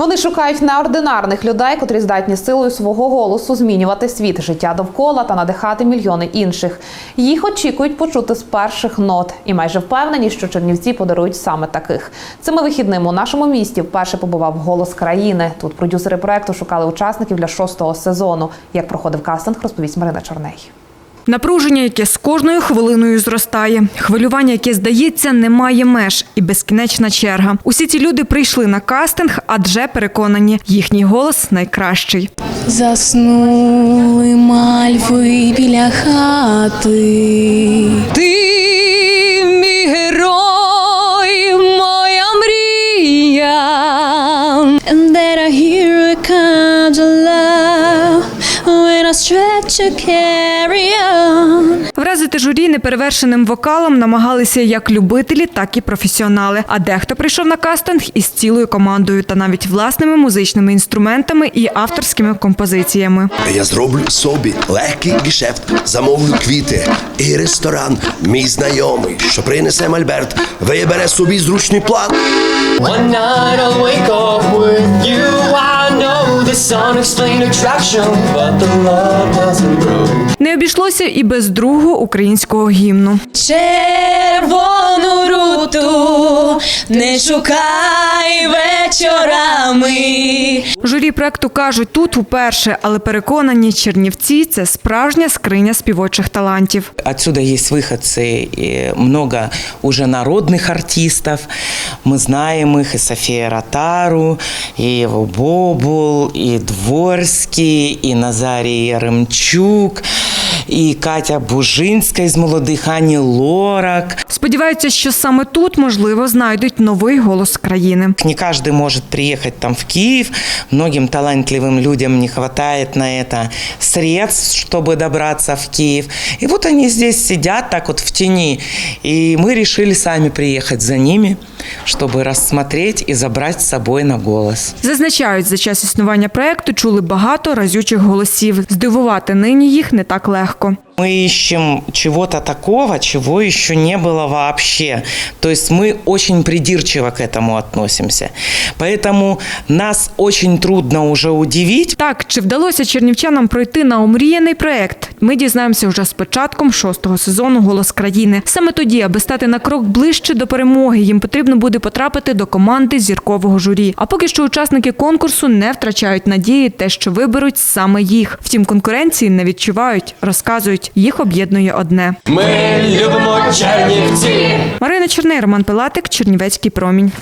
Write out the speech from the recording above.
Вони шукають неординарних людей, котрі здатні силою свого голосу змінювати світ, життя довкола та надихати мільйони інших. Їх очікують почути з перших нот і майже впевнені, що Чернівці подарують саме таких. Цими вихідними у нашому місті вперше побував голос країни. Тут продюсери проекту шукали учасників для шостого сезону. Як проходив кастинг, розповість Марина Чорней. Напруження, яке з кожною хвилиною зростає, хвилювання, яке здається, не має меж і безкінечна черга. Усі ці люди прийшли на кастинг, адже переконані, їхній голос найкращий. Заснули мальви біля хати. Ти Вразити журі неперевершеним вокалом намагалися як любителі, так і професіонали. А дехто прийшов на кастинг із цілою командою та навіть власними музичними інструментами і авторськими композиціями. Я зроблю собі легкий гешефт, замовлю квіти і ресторан. Мій знайомий, що принесе Мальберт, вибере собі зручний план. One night I'll wake up with you I know this unexplained attraction, but the love doesn't grow. Не обійшлося і без другого українського гімну. Червону руту не шукай вечорами. Журі проекту кажуть, тут уперше, але переконані, Чернівці це справжня скриня співочих талантів. Отсюда есть выходцы, и много уже народных артистов. Мы знаем их, и София Ротару, и Ева Бобул, и Дворский, и Назарий Яремчук, и Катя Бужинська із молодих, Ані Лорак. Сподіваються, що саме тут, можливо, знайдуть новий голос країни. Не каждый может приехать там в Киев. Многим талантливым людям не хватает на это средств, чтобы добраться в Киев. И вот они здесь сидят так вот в тени. И мы решили сами приехать за ними, чтобы рассмотреть и забрать с собой на голос. Зазначають, за час існування проекту чули багато разючих голосів. Здивувати нині їх не так легко. легко. Мы ищем чего-то такого, чего еще не было вообще. То есть мы очень придирчиво к этому относимся. Поэтому нас очень трудно уже удивить. Так, чи вдалося чернівчанам пройти на омріяний проект? Ми дізнаємося вже з початком шостого сезону Голос країни. Саме тоді, аби стати на крок ближче до перемоги, їм потрібно буде потрапити до команди зіркового журі. А поки що учасники конкурсу не втрачають надії, те, що виберуть саме їх. Втім, конкуренції не відчувають, розказують. Їх об'єднує одне. Ми любимо Чернівці. Марина Черний, Роман Пилатик, Чернівецький промінь.